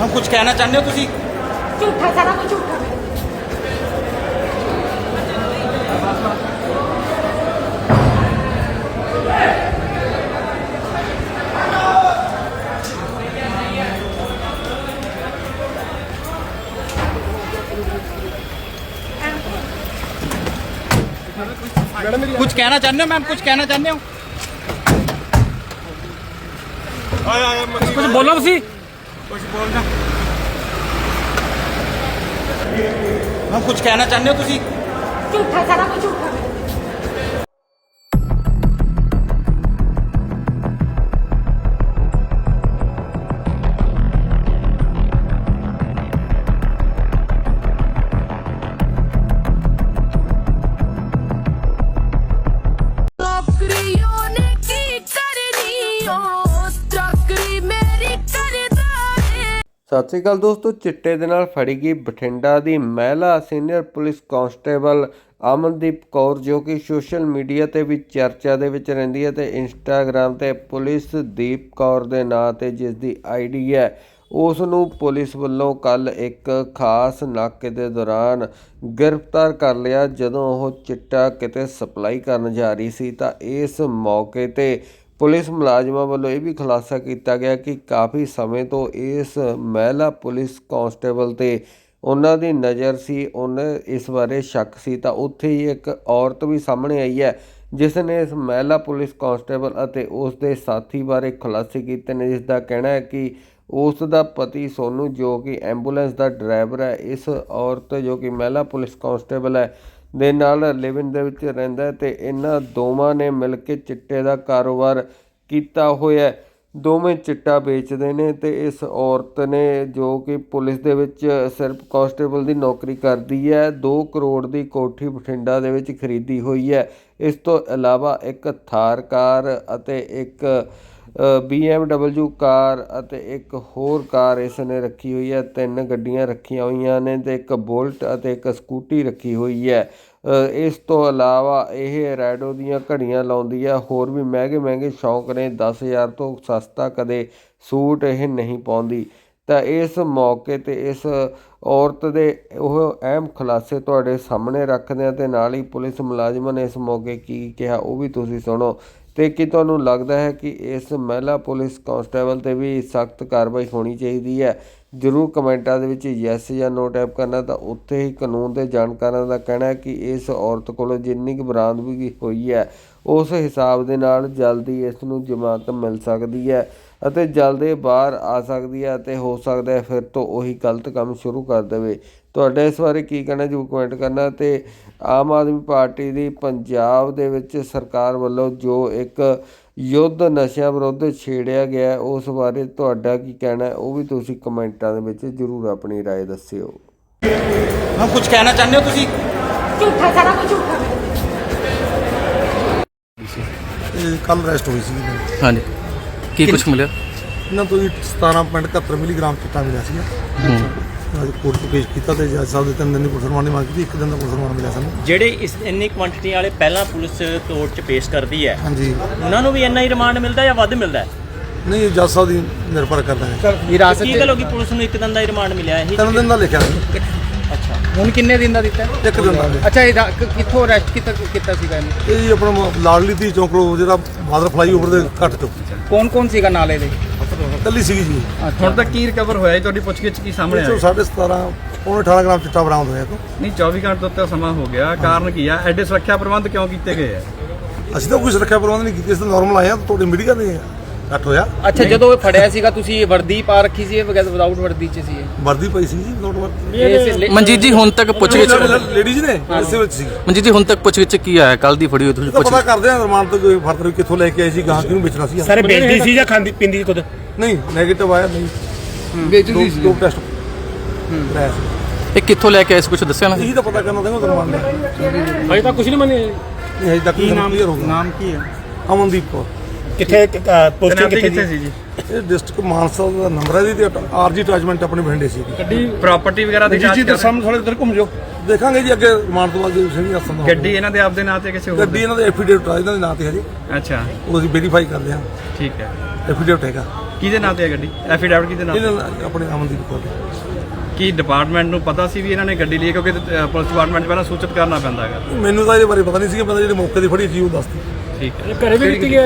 हम कुछ कहना चाहते हो ਤੁਸੀਂ ਝੂਠਾ ਸਾਰਾ ਕੁਝ ਝੂਠਾ कुछ कहना चाहते हो मैम कुछ कहना चाहते हो ਕੁਝ ਬੋਲਣਾ ਮੈਂ ਕਹਿਣਾ ਚਾਹੁੰਦੇ ਹੋ ਤੁਸੀਂ? ਝੂਠਾ ਸਾਰਾ ਕੁਝ ਝੂਠਾ। ਸਤਿ ਸ੍ਰੀ ਅਕਾਲ ਦੋਸਤੋ, ਚਿੱਟੇ ਦੇ ਨਾਲ ਫੜੀ ਗਈ ਬਠਿੰਡਾ ਦੀ ਮਹਿਲਾ senior police constable Amandeep Kaur, ਜੋ ਕਿ ਸੋਸ਼ਲ ਮੀਡੀਆ ਤੇ ਵੀ ਚਰਚਾ ਦੇ ਵਿੱਚ ਰਹਿੰਦੀ ਹੈ ਤੇ ਇੰਸਟਾਗ੍ਰam ਤੇ ਪੁਲਿਸ ਦੀਪ ਕੌਰ ਦੇ ਨਾਂ ਤੇ ਜਿਸ ਦੀ ਆਈਡੀ ਹੈ, ਉਸ ਨੂੰ ਪੁਲਿਸ ਵੱਲੋਂ ਕੱਲ ਇੱਕ ਖਾਸ ਨਾਕੇ ਦੇ ਦੌਰਾਨ ਗ੍ਰਿਫਤਾਰ ਕਰ ਲਿਆ। ਜਦੋਂ ਉਹ ਚਿੱਟਾ ਕਿਤੇ ਸਪਲਾਈ ਕਰਨ ਜਾ ਰਹੀ ਸੀ ਤਾਂ ਇਸ ਮੌਕੇ ਤੇ ਪੁਲਿਸ ਮੁਲਾਜ਼ਮਾਂ ਵੱਲੋਂ ਇਹ ਵੀ ਖੁਲਾਸਾ ਕੀਤਾ ਗਿਆ ਕਿ ਕਾਫੀ ਸਮੇਂ ਤੋਂ ਇਸ ਮਹਿਲਾ ਪੁਲਿਸ ਕਾਂਸਟੇਬਲ ਤੇ ਉਹਨਾਂ ਦੀ ਨਜ਼ਰ ਸੀ, ਉਹਨਾਂ ਇਸ ਬਾਰੇ ਸ਼ੱਕ ਸੀ, ਤਾਂ ਉੱਥੇ ਹੀ ਇੱਕ ਔਰਤ ਵੀ ਸਾਹਮਣੇ ਆਈ ਹੈ, ਜਿਸ ਨੇ ਇਸ ਮਹਿਲਾ ਪੁਲਿਸ ਕਾਂਸਟੇਬਲ ਅਤੇ ਉਸ ਦੇ ਸਾਥੀ ਬਾਰੇ ਖੁਲਾਸੇ ਕੀਤੇ ਨੇ, ਜਿਸ ਦਾ ਕਹਿਣਾ ਹੈ ਕਿ ਉਸ ਦਾ ਪਤੀ ਸੋਨੂ, ਜੋ ਕਿ ਐਂਬੂਲੈਂਸ ਦਾ ਡਰਾਈਵਰ ਹੈ, ਇਸ ਔਰਤ ਜੋ ਕਿ ਮਹਿਲਾ ਪੁਲਿਸ ਕਾਂਸਟੇਬਲ ਹੈ ਦੇ ਨਾਲ ਲਿਵਿੰਗ ਦੇ ਵਿੱਚ ਰਹਿੰਦਾ ਹੈ ਤੇ ਇਹਨਾਂ ਦੋਵਾਂ ਨੇ ਮਿਲ ਕੇ ਚਿੱਟੇ ਦਾ ਕਾਰੋਬਾਰ ਕੀਤਾ ਹੋਇਆ ਦੋਵੇਂ ਚਿੱਟਾ ਵੇਚਦੇ ਨੇ ਤੇ ਇਸ ਔਰਤ ਨੇ ਜੋ ਕਿ ਪੁਲਿਸ ਦੇ ਵਿੱਚ ਸਿਰਫ ਕਾਂਸਟੇਬਲ ਦੀ ਨੌਕਰੀ ਕਰਦੀ ਹੈ 2 ਕਰੋੜ ਦੀ ਕੋਠੀ ਬਠਿੰਡਾ ਦੇ ਵਿੱਚ ਖਰੀਦੀ ਹੋਈ ਹੈ। ਇਸ ਤੋਂ ਇਲਾਵਾ ਇੱਕ ਥਾਰ ਕਾਰ ਅਤੇ ਇੱਕ BMW ਕਾਰ ਅਤੇ ਇੱਕ ਹੋਰ ਕਾਰ ਇਸ ਨੇ ਰੱਖੀ ਹੋਈ ਹੈ। ਤਿੰਨ ਗੱਡੀਆਂ ਰੱਖੀਆਂ ਹੋਈਆਂ ਨੇ ਤੇ ਇੱਕ ਬੁਲਟ ਅਤੇ ਇੱਕ ਸਕੂਟੀ ਰੱਖੀ ਹੋਈ ਹੈ। ਇਸ ਤੋਂ ਇਲਾਵਾ ਇਹ ਰੈਡੋ ਦੀਆਂ ਘੜੀਆਂ ਲਾਉਂਦੀ ਹੈ। ਹੋਰ ਵੀ ਮਹਿੰਗੇ ਮਹਿੰਗੇ ਸ਼ੌਂਕ ਨੇ। 10000 ਤੋਂ ਸਸਤਾ ਕਦੇ ਸੂਟ ਇਹ ਨਹੀਂ ਪਾਉਂਦੀ। ਤਾਂ ਇਸ ਮੌਕੇ ਤੇ ਇਸ ਔਰਤ ਦੇ ਉਹ ਅਹਿਮ ਖੁਲਾਸੇ ਤੁਹਾਡੇ ਸਾਹਮਣੇ ਰੱਖਦੇ ਹਾਂ ਤੇ ਨਾਲ ਹੀ ਪੁਲਿਸ ਮੁਲਾਜ਼ਮਾਂ ਨੇ ਇਸ ਮੌਕੇ ਕੀ ਕਿਹਾ ਉਹ ਵੀ ਤੁਸੀਂ ਸੁਣੋ। ਤੇ ਕੀ ਤੁਹਾਨੂੰ ਲੱਗਦਾ ਹੈ ਕਿ ਇਸ ਮਹਿਲਾ ਪੁਲਿਸ ਕਾਂਸਟੇਬਲ ਤੇ ਵੀ ਸਖਤ ਕਾਰਵਾਈ ਹੋਣੀ ਚਾਹੀਦੀ ਹੈ? ਜਰੂਰ ਕਮੈਂਟਾਂ ਦੇ ਵਿੱਚ ਯੈਸ ਜਾਂ ਨੋ ਟਾਈਪ ਕਰਨਾ ਤਾਂ ਉੱਥੇ ਹੀ ਕਾਨੂੰਨ ਦੇ ਜਾਣਕਾਰਾਂ ਦਾ ਕਹਿਣਾ ਹੈ ਕਿ ਇਸ ਔਰਤ ਕੋਲੋਂ ਜਿੰਨੀ ਕੁ ਬਰਾਮਦਗੀ ਹੋਈ ਹੈ, ਉਸ ਹਿਸਾਬ ਦੇ ਨਾਲ ਜਲਦੀ ਇਸ ਨੂੰ ਜ਼ਮਾਨਤ ਮਿਲ ਸਕਦੀ ਹੈ ਅਤੇ ਜਲਦੀ ਬਾਹਰ ਆ ਸਕਦੀ ਹੈ ਅਤੇ ਹੋ ਸਕਦਾ ਹੈ ਫਿਰ ਤੋਂ ਉਹੀ ਗਲਤ ਕੰਮ ਸ਼ੁਰੂ ਕਰ ਦੇਵੇ। ਤੁਹਾਡਾ ਇਸ ਬਾਰੇ ਕੀ ਕਹਿਣਾ ਜੋ ਕਮੈਂਟ ਕਰਨਾ ਤੇ ਆਮ ਆਦਮੀ ਪਾਰਟੀ ਦੀ ਪੰਜਾਬ ਦੇ ਵਿੱਚ ਸਰਕਾਰ ਵੱਲੋਂ ਜੋ ਇੱਕ ਯੁੱਧ ਨਸ਼ਿਆਂ ਵਿਰੁੱਧ ਛੇੜਿਆ ਗਿਆ ਉਸ ਬਾਰੇ ਤੁਹਾਡਾ ਕੀ ਕਹਿਣਾ ਉਹ ਵੀ ਤੁਸੀਂ ਕਮੈਂਟਾਂ ਦੇ ਵਿੱਚ ਜ਼ਰੂਰ ਆਪਣੀ رائے ਦੱਸਿਓ। ਮੈਂ ਕੁਝ ਕਹਿਣਾ ਚਾਹੁੰਦੇ ਹੋ ਤੁਸੀਂ? ਝੂਠਾ ਸਾਰਾ ਕੁਝ ਕੱਲ ਰੈਸਟ ਹੋਈ ਸੀ ਹਾਂਜੀ। ਕੀ ਕੁਝ ਮਿਲਿਆ? ਇਹਨਾਂ ਤੋਂ 17.71 ਮਿਲੀਗ੍ਰਾਮ ਚਿੱਟਾ ਮਿਲਿਆ ਸੀ ਅੱਜ ਕੋਰਟ 'ਚ ਪੇਸ਼ ਕੀਤਾ ਤੇ ਜੱਜ ਸਾਹਿਬ ਦੇ ਤਿੰਨ ਦਿਨ ਦੀ ਪੁਲਿਸ ਰਿਮਾਂਡ ਦੀ ਮੰਗ ਕੀਤੀ ਇੱਕ ਦਿਨ ਦਾ ਪੁਲਿਸ ਰਿਮਾਂਡ ਮਿਲਿਆ ਸਾਨੂੰ। ਜਿਹੜੇ ਇਸ ਇੰਨੀ ਕੁਆਂਟੀਟੀ ਵਾਲੇ ਪਹਿਲਾਂ ਪੁਲਿਸ ਕੋਰਟ 'ਚ ਪੇਸ਼ ਕਰਦੀ ਹੈ ਹਾਂਜੀ। ਉਹਨਾਂ ਨੂੰ ਵੀ ਇੰਨਾ ਹੀ ਰਿਮਾਂਡ ਮਿਲਦਾ ਜਾਂ ਵੱਧ ਮਿਲਦਾ ਹੈ? ਨਹੀਂ ਇਹ ਜੱਜ ਸਾਹਿਬ ਦੀ ਨਿਰਭਰ ਕਰਦਾ ਹੈ। ਵਿਰਾਸਤ ਕੀ ਗੱਲ ਹੋ ਗਈ? ਪੁਲਿਸ ਨੂੰ ਇੱਕ ਦਿਨ ਦਾ ਹੀ ਰਿਮਾਂਡ ਮਿਲਿਆ ਇਹੀ ਤਿੰਨ ਦਿਨ ਦਾ ਲਿਖਿਆ ਸੀ। ਹੁਣ ਕਿੰਨੇ ਦਿਨ ਦਾ ਦਿੱਤਾ? ਇੱਕ ਦਿਨ ਦਾ। ਅੱਛਾ ਇਹ ਰਾ- ਕਿ- ਕਿੱਥੋਂ ਅਰੈਸਟ ਕੀਤਾ ਕੀਤਾ ਸੀਗਾ ਇਹਨੂੰ? ਇਹ ਜੀ ਆਪਣਾ ਮ- ਲਾਡਲੀ ਦੀ ਚੌਂਕੜੋ ਜਿਹੜਾ ਬਾਦਰ ਫਲਾਈਓਵਰ ਦੇ ਘੱਟ ਤੋਂ ਕੌਣ ਕੌਣ ਸੀਗਾ ਨਾਲੇ ਦੇ ਕੱਲੀ ਸੀਗੀ ਜੀ। ਹੁਣ ਤੱਕ ਕੀ ਰਿਕਵਰ ਹੋਇਆ ਜੀ? ਤੁਹਾਡੀ ਪੁੱਛਗਿੱਛ ਕੀ ਸਾਹਮਣੇ ਆਇਆ ਚੋਂ 17.5 ਪੌਣੇ 18 ਗ੍ਰਾਮ ਚਿੱਟਾ ਬਰਾਮਦ ਹੋਇਆ ਤੋਂ ਨਹੀਂ 24 ਘੰਟੇ ਤੋਂ ਉੱਤੇ ਸਮਾਂ ਹੋ ਗਿਆ। ਕਾਰਨ ਕੀ ਆ? ਐਡੇ ਸੁਰੱਖਿਆ ਪ੍ਰਬੰਧ ਕਿਉਂ ਕੀਤੇ ਗਏ ਆ? ਅਸੀਂ ਤਾਂ ਕੋਈ ਸੁਰੱਖਿਆ ਪ੍ਰਬੰਧ ਨਹੀਂ ਕੀਤੇ ਅਸੀਂ ਤਾਂ ਨਾਰਮਲ ਆਏ ਆ ਤੁਹਾਡੇ ਮੀਡੀਆ ਦੇ ਘੱਟ ਹੋਇਆ। ਅੱਛਾ ਜਦੋਂ ਇਹ ਫੜਿਆ ਸੀਗਾ ਤੁਸੀਂ ਵਰਦੀ ਪਾ ਰੱਖੀ ਸੀ ਇਹ ਬਗੈਰ ਵਿਦਆਊਟ ਵਰਦੀ ਚ ਸੀ ਇਹ? ਵਰਦੀ ਪਈ ਸੀ ਜੀ ਨੋਟ ਵਰਦੀ। ਮਨਜੀਤ ਜੀ ਹੁਣ ਤੱਕ ਪੁੱਛਗਿੱਛ ਲੇਡੀਜ਼ ਨੇ ਇਸੇ ਵਿੱਚ ਸੀ। ਮਨਜੀਤ ਜੀ ਹੁਣ ਤੱਕ ਪੁੱਛਗਿੱਛ ਕੀ ਆਇਆ? ਕੱਲ ਦੀ ਫੜੀ ਹੋਈ ਤੁਸੀਂ ਪਤਾ ਕਰਦੇ ਆ ਰਿਮਾਂਡ ਤੋਂ ਕੋਈ ਫਰਦਰ ਕਿੱਥੋਂ ਲੈ ਕੇ ਆਏ ਸੀ ਗਾਂ ਕਿਹਨੂੰ ਵੇਚਣਾ ਸੀ। ਸਾਰੇ ਵੇਚਦੀ ਸੀ ਜਾਂ ਖਾਂਦੀ ਪਿੰਦੀ ਖੁਦ? ਨਹੀਂ 네ਗੇਟਿਵ ਆਇਆ ਨਹੀਂ। ਵੇਚਦੀ ਦੋ- ਦੋ ਟੈਸਟ ਕਰਾਇਆ ਸੀ ਇਹ ਕਿੱਥੋਂ ਲੈ ਕੇ ਆਏ ਸੀ? ਕੁਝ ਦੱਸਿਆ ਨਾ? ਇਹੀ ਤਾਂ ਪਤਾ ਕਰਨਾ ਦੇਗਾ ਰਿਮਾਂਡ ਲਿਆ। ਅਜੇ ਤਾਂ ਕੁਝ ਨਹੀਂ ਮੰਨੇ। ਇਹ ਹਜੇ ਤੱਕ ਕੀ ਨਾਮ ਕਲੀਅਰ ਹੋ ਗਿਆ। ਨਾਮ ਕੀ ਹੈ? ਅਮਨਦੀਪ ਕੌਰ। ਕਿੱਥੇ ਪੋਸਟਿੰਗ ਕਿੱਥੇ ਸੀ ਜੀ? ਇਹ ਡਿਸਟ੍ਰਿਕਟ ਮਾਨਸਾ ਦਾ ਨੰਬਰ ਹੈ ਜੀ ਤੇ ਆਰਜੀ ਅਟੈਚਮੈਂਟ ਆਪਣੇ ਬਠਿੰਡੇ ਸੀ ਗੱਡੀ ਪ੍ਰਾਪਰਟੀ ਵਗੈਰਾ ਦੀ ਜੀ ਜਾਂਚ ਜੀ ਕਰ ਤੇ ਸਾਹਮਣੇ ਥੋੜੇ ਇੱਧਰ ਘੁੰਮ ਜਾਓ। ਦੇਖਾਂਗੇ ਜੀ ਅੱਗੇ ਰਿਮਾਂਡ ਤੋਂ ਬਾਅਦ ਜੇ ਸਹੀ ਹੱਥਾਂ ਦਾ ਗੱਡੀ ਇਹਨਾਂ ਦੇ ਆਪਦੇ ਨਾਂ ਤੇ ਕਿਸੇ ਹੋਰ ਗੱਡੀ ਇਹਨਾਂ ਦੇ ਐਫੀਡੇਵਿਟ ਆ ਇਹਨਾਂ ਦੇ ਨਾਂ ਤੇ ਹੈ ਜੀ। ਅੱਛਾ। ਉਹ ਅਸੀਂ ਵੈਰੀਫਾਈ ਕਰਦੇ ਹਾਂ ਠੀਕ ਹੈ। ਐਫੀਡੇਵਿਟ ਹੈਗਾ। ਕਿਹਦੇ ਨਾਂ ਤੇ ਹੈ ਗੱਡੀ? ਐਫੀਡੈਵਿਟ ਕਿਹਦੇ ਨਾਂ ਤੇ? ਇਹਨਾਂ ਆਪਣੇ ਅਮਨਦੀਪ ਦੇ। ਕੀ ਡਿਪਾਰਟਮੈਂਟ ਨੂੰ ਪਤਾ ਸੀ ਵੀ ਇਹਨਾਂ ਨੇ ਗੱਡੀ ਲਈ ਹੈ? ਕਿਉਂਕਿ ਅ, ਪੁਲਿਸ ਡਿਪਾਰਟਮੈਂਟ 'ਚ ਪਹਿਲਾਂ ਸੂਚਿਤ ਕਰਨਾ ਪੈਂਦਾ ਹੈਗਾ। ਮੈਨੂੰ ਤਾਂ ਇਹਦੇ ਬਾਰੇ ਪਤਾ ਨਹੀਂ ਸੀਗਾ ਪਤਾ ਜਿਹੜੇ ਮੌਕੇ ਤੇ ਫੜੀ ਸੀ ਉਹ ਦੱਸਦੀ ਠੀਕ ਹੈ। ਘਰੇ ਵੀ ਕੀਤੀ ਹੈ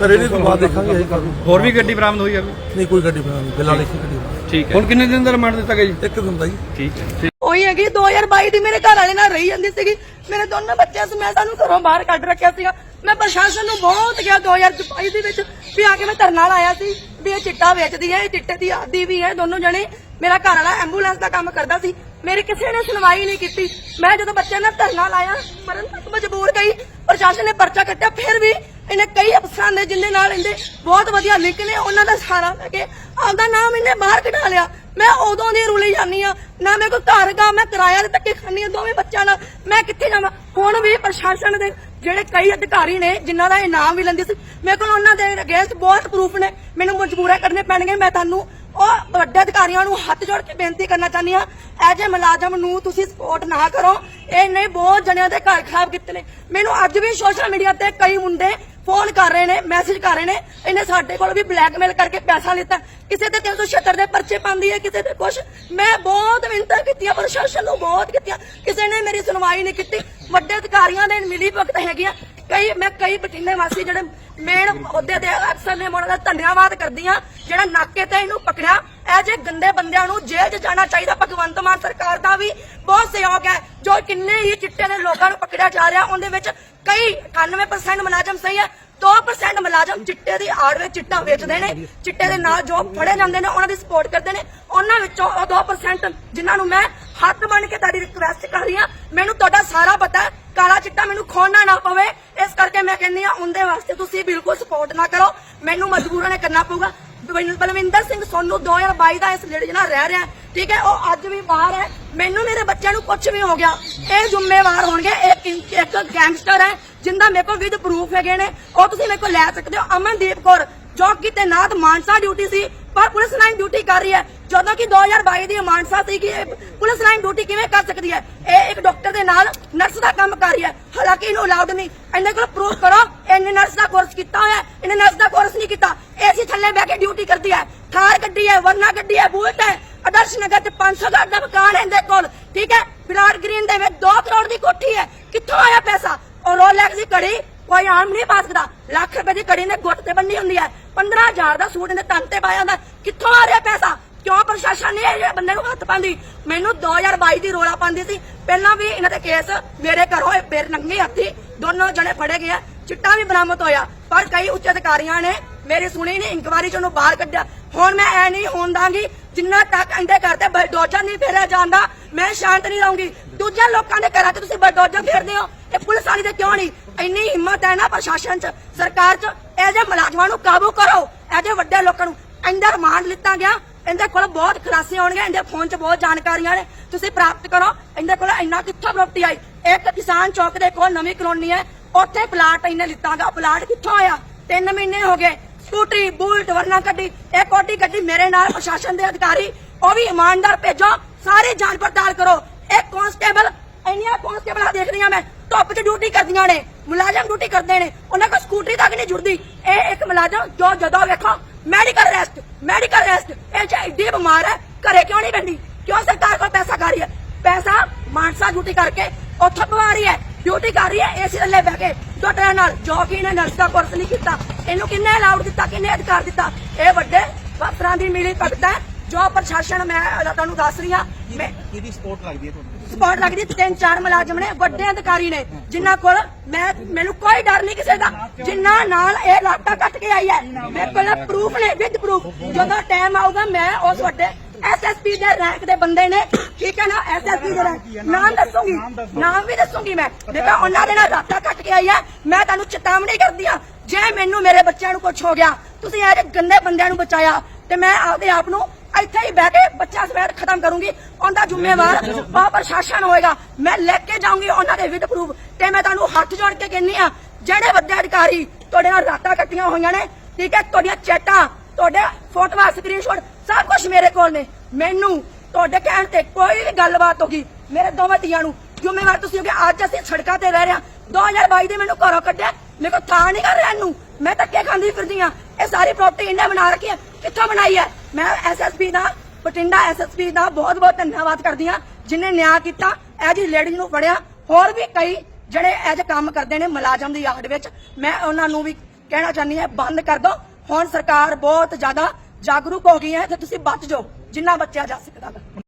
ਪਰ ਇਹਦੇ ਤੋਂ ਬਾਅਦ ਦੇਖਾਂਗੇ ਅਸੀਂ ਕਰਾਂਗੇ ਹੋਰ ਵੀ ਗੱਡੀ ਬਰਾਮਦ ਹੋਈ ਹੈ ਕੋਈ? ਨਹੀਂ ਕੋਈ ਗੱਡੀ ਬਣਾ ਇੱਕ ਹੀ ਗੱਡੀ ਬਣਾ ਠੀਕ ਹੈ। ਹੁਣ ਕਿੰਨੇ ਦਿਨ ਦਾ ਰਿਮਾਂਡ ਦਿੱਤਾ ਗਿਆ ਜੀ? ਇੱਕ ਦਿਨ ਦਾ ਜੀ। ਠੀਕ ਹੈ। ਠੀਕ ਉਹੀ ਹੈਗੀ 2022 ਦੀ ਮੇਰੇ ਘਰ ਵਾਲੇ ਨਾਲ ਰਹੀ ਜਾਂਦੀ ਸੀਗੀ। ਮੇਰੇ ਦੋਨੋਂ ਬੱਚੇ ਸੀ ਮੈਂ ਸਾਨੂੰ ਘਰੋਂ ਬਾਹਰ ਕੱਢ ਰੱਖਿਆ ਸੀਗਾ। ਮੈਂ ਪ੍ਰਸ਼ਾਸਨ ਨੂੰ ਬਹੁਤ ਕਿਹਾ 2022 ਦੇ ਵਿੱਚ ਵੀ ਆ ਕੇ ਮੈਂ ਧਰਨਾ ਲਾਇਆ ਸੀ ਵੀ ਇਹ ਚਿੱਟਾ ਵੇਚਦੀ ਹੈ, ਇਹ ਚਿੱਟੇ ਦੀ ਆਦੀ ਵੀ ਹੈ, ਦੋਨੋਂ ਜਣੇ ਮੇਰਾ ਘਰ ਵਾਲਾ ਐਂਬੂਲੈਂਸ ਦਾ ਕੰਮ ਕਰਦਾ ਸੀ। ਮੇਰੀ ਕਿਸੇ ਨੇ ਸੁਣਵਾਈ ਨਹੀਂ ਕੀਤੀ। ਮੈਂ ਜਦੋਂ ਬੱਚਿਆਂ ਨਾਲ ਧਰਨਾ ਲਾਇਆ, ਮਰਨ ਤੱਕ ਮਜਬੂਰ ਗਈ। ਪ੍ਰਸ਼ਾਸਨ ਨੇ ਪਰਚਾ ਕੱਟਿਆ, ਫਿਰ ਵੀ ਇਹਨੇ ਕਈ ਅਫਸਰਾਂ ਦੇ, ਜਿੰਨੇ ਨਾਲ ਇਹਦੇ ਬਹੁਤ ਵਧੀਆ ਲਿੰਕ ਨੇ, ਉਹਨਾਂ ਦਾ ਸਹਾਰਾ ਲੈ ਕੇ ਆਪਦਾ ਨਾਮ ਇਹਨੇ ਬਾਹਰ ਕਢਾ ਲਿਆ। ਮੈਂ ਉਦੋਂ ਦੀ ਰੁਲੀ ਜਾਂਦੀ ਆ ਨਾ ਮੇਰੇ ਕੋਲ ਘਰ ਗਾ ਮੈਂ ਕਿਰਾਇਆ ਦੇ ਧੱਕੇ ਖਾਂਦੀ ਆ ਦੋਵੇਂ ਬੱਚਿਆਂ ਨਾਲ। ਮੈਂ ਕਿੱਥੇ ਜਾਵਾਂ? ਹੁਣ ਵੀ ਪ੍ਰਸ਼ਾਸਨ ਦੇ ਜਿਹੜੇ ਕਈ ਅਧਿਕਾਰੀ ਨੇ, ਜਿਨ੍ਹਾਂ ਦਾ ਇਨਾਮ ਵੀ ਲੈਂਦੇ ਸੀ, ਮੇਰੇ ਕੋਲ ਉਹਨਾਂ ਦੇ ਅਗੇਂਸਟ ਬਹੁਤ ਪ੍ਰੂਫ ਨੇ। ਮੈਨੂੰ ਮਜਬੂਰਾ ਕਰਨੇ ਪੈਣਗੇ ਮੈਂ ਤੁਹਾਨੂੰ। ਉਹ ਵੱਡੇ ਅਧਿਕਾਰੀਆਂ ਨੂੰ ਹੱਥ ਜੋੜ ਕੇ ਬੇਨਤੀ ਕਰਨਾ ਚਾਹੁੰਦੀ ਆ ਐਜ ਏ ਮੁਲਾਜ਼ਮ ਨੂੰ ਤੁਸੀਂ ਸਪੋਰਟ ਨਾ ਕਰੋ, ਇਹਨੇ ਬਹੁਤ ਜਣਿਆਂ ਦੇ ਘਰ ਖਰਾਬ ਕੀਤੇ ਨੇ। ਮੈਨੂੰ ਅੱਜ ਵੀ ਸੋਸ਼ਲ ਮੀਡੀਆ ਤੇ ਕਈ ਮੁੰਡੇ ਫੋਨ ਕਰ ਰਹੇ ਨੇ ਮੈਸੇਜ ਕਰ ਰਹੇ ਨੇ, ਇਹਨੇ ਸਾਡੇ ਕੋਲ ਵੀ ਬਲੈਕਮੇਲ ਕਰਕੇ ਪੈਸਾ ਲਿੱਤਾ। ਕਿਸੇ ਤੇ 376 ਦੇ ਪਰਚੇ ਪਾਉਂਦੀ ਹੈ, ਕਿਸੇ ਤੇ ਕੁਛ। ਮੈਂ ਬਹੁਤ ਮਿੰਨਤਾਂ ਕੀਤੀਆਂ, ਪ੍ਰਸ਼ਾਸਨ ਨੂੰ ਬਹੁਤ ਕੀਤੀਆਂ। ਕਿਸੇ ਨੇ ਮੇਰੀ ਸੁਣਵਾਈ ਨਹੀਂ ਕੀਤੀ। ਵੱਡੇ ਅਧਿਕਾਰੀਆਂ ਦੇ ਮਿਲੀ ਭਗਤ ਹੈਗੀਆਂ। ਕਈ, ਮੈਂ ਕਈ ਬਠਿੰਡੇ ਵਾਸੀ ਜਿਹੜੇ ਮੇਨ ਅਹੁਦੇ ਤੇ ਅਕਸਰ ਨੇ ਉਹਨਾਂ ਦਾ ਧੰਨਵਾਦ ਕਰਦੀ ਹਾਂ ਜਿਹੜਾ ਨਾਕੇ ਤੇ ਇਹਨੂੰ ਪਕੜਿਆ। ਇਹ ਜੇ ਗੰਦੇ ਬੰਦਿਆਂ ਨੂੰ ਜੇਲ੍ਹ 'ਚ ਜਾਣਾ ਚਾਹੀਦਾ, ਭਗਵੰਤ ਮਾਨ ਸਰਕਾਰ ਦਾ ਵੀ ਬਹੁਤ ਸਹਿਯੋਗ ਹੈ, ਜੋ ਕਿੰਨੇ ਹੀ ਚਿੱਟੇ ਦੇ ਲੋਕਾਂ ਨੂੰ ਪਕੜਿਆ ਜਾ ਰਿਹਾ, ਉਹਦੇ ਵਿੱਚ ਕਈ 98% ਮੁਲਾਜ਼ਮ ਸਹੀ ਹੈ 2% ਮੁਲਾਜ਼ਮ ਚਿੱਟੇ ਦੀ ਆੜ ਵਿੱਚ ਚਿੱਟਾ ਵੇਚਦੇ ਨੇ, ਚਿੱਟੇ ਦੇ ਨਾਲ ਜੋ ਫੜੇ ਜਾਂਦੇ ਨੇ, ਉਹਨਾਂ ਦੀ ਸਪੋਰਟ ਕਰਦੇ ਨੇ, ਉਹਨਾਂ ਵਿੱਚੋਂ ਉਹ 2% ਜਿਨ੍ਹਾਂ ਨੂੰ ਮੈਂ ਹੱਥ ਬਣ ਕੇ ਤੁਹਾਡੀ ਰਿਕੁਐਸਟ ਕਰ ਰਹੀ ਹਾਂ। ਮੈਨੂੰ ਤੁਹਾਡਾ ਸਾਰਾ ਪਤਾ ਕਾਲਾ ਚਿੱਟਾ ਮੈਨੂੰ ਖੋਣਾ ਨਾ ਪਵੇ। ਇਸ ਕਰਕੇ ਮੈਂ ਕਹਿੰਦੀ ਆ ਉਹਦੇ ਵਾਸਤੇ ਤੁਸੀਂ ਬਿਲਕੁਲ ਸਪੋਰਟ ਨਾ ਕਰੋ। ਮੈਨੂੰ ਮਜਬੂਰਾਂ ਨੇ ਕਰਨਾ ਪਊਗਾ। ਬਲਵਿੰਦਰ ਸਿੰਘ ਸੋਨੂ 2022 ਦਾ ਇਸ ਲੇਡੀ ਨਾਲ ਰਹਿ ਰਿਹਾ ਠੀਕ ਹੈ, ਉਹ ਅੱਜ ਵੀ ਬਾਹਰ ਹੈ। ਮੈਨੂੰ ਮੇਰੇ ਬੱਚਿਆਂ ਨੂੰ ਕੁਝ ਵੀ ਹੋ ਗਿਆ। ਇਹ ਜ਼ਿੰਮੇਵਾਰ ਹੋਣਗੇ। ਇਹ ਇੱਕ ਗੈਂਗਸਟਰ ਹੈ, ਜਿੰਦਾ ਮੇਰੇ ਕੋਲ ਵਿਦ ਪ੍ਰੂਫ ਹੈਗੇ ਨੇ। ਉਹ ਤੁਸੀਂ ਮੇਰੇ ਕੋਲ ਲੈ ਸਕਦੇ ਹੋ। ਅਮਨਦੀਪ ਕੌਰ, ਜੋ ਕਿ ਤੈਨਾਤ ਮਾਨਸਾ ਡਿਊਟੀ ਸੀ ਪਰ ਪੁਲਿਸ ਲਾਈਨ ਡਿਊਟੀ ਕਰ ਰਹੀ ਹੈ। ਜਦੋਂ ਕਿ 2022 ਦੀ ਮਾਨਸਾ ਸੀ ਕਿ ਪੁਲਿਸ ਲਾਈਨ ਡਿਊਟੀ ਕਿਵੇਂ ਕਰ ਸਕਦੀ ਹੈ? ਇਹ ਇੱਕ ਡਾਕਟਰ ਦੇ ਨਾਲ ਨਰਸ ਦਾ ਕੰਮ ਕਰ ਰਹੀ ਹੈ। ਹਾਲਾਂਕਿ ਇਹਨੂੰ ਅਲਾਉਡ ਨਹੀਂ। ਇਹਨੇ ਕੋਲ ਪ੍ਰੂਫ ਕਰੋ, ਇਹਨੇ ਨਰਸ ਦਾ ਕੋਰਸ ਕੀਤਾ ਹੋਇਆ ਇਹਨੇ ਨਰਸ ਦਾ ਕੋਰਸ ਨਹੀਂ ਕੀਤਾ। ਏਸੀ ਥੱਲੇ ਬਹਿ ਕੇ ਡਿਊਟੀ ਕਰਦੀ ਹੈ। ਥਾਰ ਗੱਡੀ ਹੈ, ਵਰਨਾ ਗੱਡੀ ਹੈ ਬੁਲਟ ਹੈ। ਆਦਰਸ਼ ਨਗਰ ਤੇ 500 ਘਰ ਦਾ ਮਕਾਨ ਹੈ ਇਹਦੇ ਕੋਲ। ਠੀਕ ਹੈ? ਵਿਰਾਟ ਗ੍ਰੀਨ ਦੇ ਵਿੱਚ 2 ਕਰੋੜ ਦੀ ਕੋਠੀ ਹੈ। ਕਿੱਥੋਂ ਆਇਆ ਪੈਸਾ? ਔਰ ਰੋਲੈਕਸ ਦੀ ਘੜੀ ਕੋਈ ਆਮ ਨਹੀਂ ਪਾ ਸਕਦਾ। ਲੱਖ ਰੁਪਏ ਦੀ ਘੜੀ ਨੇ ਗੁੱਟ ਤੇ ਬੰਨੀ ਹੁੰਦੀ ਹੈ। 15000 ਦਾ ਸੂਟ ਇਹਦੇ ਤਨ ਤੇ ਪਾਇਆ ਹੁੰਦਾ। ਕਿੱਥੋਂ ਆ ਰਿਹਾ ਪੈਸਾ? ਕਿਉਂ ਪ੍ਰਸ਼ਾਸਨ ਨੇ ਇਹ ਬੰਦੇ ਨੂੰ ਹੱਥ ਪਾਉਂਦੀ? ਮੈਨੂੰ 2022 ਦੀ ਰੋਲਾ ਪਾਉਂਦੀ ਸੀ। ਪਹਿਲਾਂ ਵੀ ਇਹਨਾਂ ਦੇ ਕੇਸ ਮੇਰੇ ਘਰੋਂ ਇਹ ਨੰਗੇ ਹੱਥੀ ਦੋਨੋਂ ਜਣੇ ਫੜੇ ਗਏ ਚਿੱਟਾ ਵੀ ਬਰਾਮਦ ਹੋਇਆ। ਪਰ ਕਈ ਉੱਚ ਅਧਿਕਾਰੀਆਂ ਨੇ ਮੇਰੀ ਸੁਣੀ ਨਹੀਂ, ਇਨਕੁਆਰੀ ਚੋਂ ਉਹਨੂੰ ਬਾਹਰ ਕੱਢਿਆ। ਹੁਣ ਮੈਂ ਐ ਨਹੀਂ ਹੋਣ ਦਾਂਗੀ, ਜਿੰਨਾ ਤੱਕ ਇਹਦੇ ਘਰ ਤੇ ਬਲਡੋਜ਼ਰ ਨਹੀਂ ਫੇਰਿਆ ਜਾਂਦਾ, ਮੈਂ ਸ਼ਾਂਤ ਨਹੀਂ ਰਹੂੰਗੀ। ਦੂਜੇ ਲੋਕਾਂ ਦੇ ਘਰਾਂ ਚ ਤੁਸੀਂ ਬਲਡੋਜ਼ਰ ਫੇਰਦੇ ਹੋ। ਇਹ ਪੁਲਿਸ ਵਾਲੀ ਤੇ ਕਿਉਂ ਨਹੀਂ? ਇੰਨੀ ਹਿੰਮਤ ਹੈ ਨਾ ਪ੍ਰਸ਼ਾਸਨ 'ਚ, ਸਰਕਾਰ 'ਚ। ਇਹ ਜੇ ਮੁਲਾਜ਼ਮਾਂ ਨੂੰ ਕਾਬੂ ਕਰੋ, ਇਹ ਜੇ ਵੱਡੇ ਲੋਕਾਂ ਨੂੰ। ਇਹਦਾ ਰਿਮਾਂਡ ਲਿੱਤਾ ਗਿਆ, ਇਹਦੇ ਕੋਲ ਬਹੁਤ ਖਲਾਸੇ ਹੋਣਗੇ, ਇਹਦੇ ਫੋਨ 'ਚ ਬਹੁਤ ਜਾਣਕਾਰੀਆਂ ਨੇ। ਤੁਸੀਂ ਪ੍ਰਾਪਤ ਕਰੋ, ਇਹਦੇ ਕੋਲ ਇੰਨਾ ਕਿੱਥੋਂ ਪ੍ਰਾਪਰਟੀ ਆਈ? ਇੱਕ ਕਿਸਾਨ ਚੌਕ ਦੇ ਕੋਲ ਨਵੀਂ ਕਲੋਨੀ ਹੈ, ਉੱਥੇ ਪਲਾਟ ਇਹਨੇ ਲਿੱਤਾਗਾ ਪਲਾਟ ਕਿੱਥੋਂ ਆਇਆ? 3 ਮਹੀਨੇ ਹੋ ਗਏ। ਸਕੂਟਰੀ, ਬੁਲਟ, ਵਰਨਾ ਗੱਡੀ ਇਹ ਕੋਟੀ ਗੱਡੀ ਮੇਰੇ ਨਾਲ ਪ੍ਰਸ਼ਾਸਨ ਦੇ ਅਧਿਕਾਰੀ, ਉਹ ਵੀ ਇਮਾਨਦਾਰ ਭੇਜੋ, ਸਾਰੇ ਜਾਂਚ ਪੜਤਾਲ ਕਰੋ। ਇਹ ਕਾਂਸਟੇਬਲ ਇੰਨੀਆਂ ਕਾਂਸਟੇਬਲਾਂ ਦੇਖਦੀਆਂ ਮੈਂ, ਧੁੱਪ 'ਚ ਡਿਊਟੀ ਕਰਦੀਆਂ ਨੇ। ਮੁਲਾਜ਼ਮ ਡਿਊਟੀ ਕਰਦੇ ਨੇ, ਉਹਨਾਂ ਕੋਲ ਸਕੂਟਰੀ ਤੱਕ ਨਹੀਂ ਜੁੜਦੀ। ਇਹ ਇੱਕ ਮੁਲਾਜ਼ਮ ਜੋ ਜਦੋਂ ਵੇਖੋ ਮੈਡੀਕਲ ਰੈਸਟ ਮੈਡੀਕਲ ਰੈਸਟ ਇਹ ਚ ਐਡੀ ਬਿਮਾਰ ਹੈ, ਘਰੇ ਕਿਉਂ ਨਹੀਂ ਰਹਿੰਦੀ ਕਿਉਂ ਸਰਕਾਰ ਕੋਲ ਪੈਸਾ ਖਾ ਰਹੀ ਹੈ? ਪੈਸਾ ਮਾਨਸਾ ਡਿਊਟੀ ਕਰਕੇ ਉੱਥੋਂ ਪਵਾ ਹੈ, ਡਿਊਟੀ ਕਰ ਰਹੀ ਹੈ, ਏਸੀ ਥੱਲੇ ਬਹਿ ਕੇ ਡਾਕਟਰਾਂ ਨਾਲ ਜੋ ਕਿ ਇਹਨੇ ਨਰਸ ਦਾ ਕੋਰਸ ਨਹੀਂ ਕੀਤਾ, ਇਹਨੂੰ ਕਿੰਨੇ ਅਲਾਉਡ ਦਿੱਤਾ, ਕਿੰਨੇ ਅਧਿਕਾਰ ਦਿੱਤਾ? ਇਹ ਵੱਡੇ ਅਫਸਰਾਂ ਦੀ ਮਿਲੀ ਭਗਤ ਹੈ, ਜੋ ਪ੍ਰਸ਼ਾਸਨ, ਮੈਂ ਤੁਹਾਨੂੰ ਦੱਸ ਰਹੀ ਹਾਂ ਮੈਂ ਕਿਹਦੀ ਸਪੋਰਟ ਲੱਗਦੀ ਹੈ ਤੁਹਾਨੂੰ? ਸਪੋਰਟ ਲੱਗਦੀ ਤਿੰਨ ਚਾਰ ਮੁਲਾਜ਼ਮ ਨੇ ਵੱਡੇ ਅਧਿਕਾਰੀ ਨੇ ਜਿਨ੍ਹਾਂ ਕੋਲ ਮੈਂ ਮੈਨੂੰ ਕੋਈ ਡਰ ਨਹੀਂ ਕਿਸੇ ਦਾ। ਜਿਨ੍ਹਾਂ ਨਾਲ ਇਹ ਲਾਟਾ ਕੱਟ ਕੇ ਆਈ ਹੈ। ਮੇਰੇ ਕੋਲ ਪ੍ਰੂਫ ਨੇ ਵਿਦ ਪ੍ਰੂਫ ਜਦੋਂ ਟਾਈਮ ਆਊਗਾ ਮੈਂ ਉਸ ਵੱਡੇ ਐਸਐਸਪੀ ਦੇ ਰੈਂਕ ਦੇ ਬੰਦੇ ਨੇ ਠੀਕ ਹੈ ਨਾ ਐਸਐਸਪੀ ਦੇ ਰੈਂਕ ਨਾਮ ਦੱਸੂਗੀ। ਨਾਮ ਵੀ ਦੱਸੂਗੀ ਮੈਂ। ਦੇਖਾ ਉਹਨਾਂ ਦੇ ਨਾਲ ਲਾਟਾ ਕੱਟ ਕੇ ਆਈ ਹੈ। ਮੈਂ ਤੁਹਾਨੂੰ ਚੇਤਾਵਨੀ ਕਰਦੀ ਆ ਜੇ ਮੈਨੂੰ ਮੇਰੇ ਬੱਚਿਆਂ ਨੂੰ ਕੁਝ ਹੋ ਗਿਆ ਤੁਸੀਂ ਇਹ ਗੰਦੇ ਬੰਦਿਆਂ ਨੂੰ ਬਚਾਇਆ ਤੇ ਮੈਂ ਆਪਦੇ ਆਪ ਨੂੰ ਇੱਥੇ ਹੀ ਬਹਿ ਕੇ ਬੱਚਾ ਸਮੇਤ ਖਤਮ ਕਰੂੰਗੀ। ਉਹਦਾ ਜ਼ਿੰਮੇਵਾਰ ਉਹ ਪ੍ਰਸ਼ਾਸਨ ਹੋਏਗਾ। ਮੈਂ ਲੈ ਕੇ ਜਾਊਂਗੀ ਉਹਨਾਂ ਦੇ ਵਿਦ ਪ੍ਰੂਫ ਤੇ ਮੈਂ ਤੁਹਾਨੂੰ ਹੱਥ ਜੋੜ ਕੇ ਕਹਿੰਨੀ ਆ ਜਿਹੜੇ ਵੱਡੇ ਅਧਿਕਾਰੀ ਤੁਹਾਡੇ ਨਾਲ ਰਾਤਾਂ ਕੱਟੀਆਂ ਹੋਈਆਂ ਨੇ, ਠੀਕ ਹੈ, ਤੁਹਾਡੀਆਂ ਚੈਟਾਂ, ਤੁਹਾਡੇ ਫੋਟੋਆਂ ਸਕਰੀਨਸ਼ਾਟ ਸਭ ਕੁਝ ਮੇਰੇ ਕੋਲ ਨੇ। ਮੈਨੂੰ ਤੁਹਾਡੇ ਕਹਿਣ ਤੇ ਕੋਈ ਵੀ ਗੱਲਬਾਤ ਹੋਗੀ ਮੇਰੇ ਦੋਵੇਂ ਧੀਆਂ ਨੂੰ ਜ਼ਿੰਮੇਵਾਰ ਤੁਸੀਂ ਹੋ ਅੱਜ ਅਸੀਂ ਸੜਕਾਂ ਤੇ ਰਹਿ ਰਹੇ ਹਾਂ। 2022 ਦੇ ਮੈਨੂੰ ਘਰੋਂ ਕੱਢਿਆ। ਮੇਰੇ ਕੋਲ ਥਾਂ ਨਹੀਂ ਕਰ ਰਿਹਾ ਇਹਨੂੰ ਮੈਂ ਧੱਕੇ ਖਾਂਦੀ ਫਿਰਦੀ ਆ ਇਹ ਸਾਰੀ ਪ੍ਰਾਪਰਟੀ ਇਹਨੇ ਬਣਾ ਰੱਖੀ ਹੈ। ਕਿੱਥੋਂ ਬਣਾਈ ਹੈ? ਮੈਂ ਐਸਐਸਪੀ ਦਾ, ਬਠਿੰਡਾ ਐਸਐਸਪੀ ਦਾ ਬਹੁਤ ਬਹੁਤ ਧੰਨਵਾਦ ਕਰਦੀ ਆ ਜਿਨੇ ਨਿਆਂ ਕੀਤਾ, ਇਹ ਜੀ ਲੇਡੀ ਨੂੰ ਫੜਿਆ, ਹੋਰ ਵੀ ਕਈ ਜਿਹੜੇ ਇਹ ਜਿਹੇ ਕੰਮ ਕਰਦੇ ਨੇ ਮੁਲਾਜ਼ਮ ਦੀ ਯਾਦ ਵਿੱਚ, ਮੈਂ ਉਹਨਾਂ ਨੂੰ ਵੀ ਕਹਿਣਾ ਚਾਹੁੰਦੀ ਹਾਂ, ਬੰਦ ਕਰ ਦਿਓ ਹੁਣ ਸਰਕਾਰ ਬਹੁਤ ਜ਼ਿਆਦਾ ਜਾਗਰੂਕ ਹੋ ਗਈ ਹੈ ਤੇ ਤੁਸੀਂ ਬਚ ਜਾਓ, ਜਿੰਨਾ ਬਚਿਆ ਜਾ ਸਕਦਾ ਵਾ।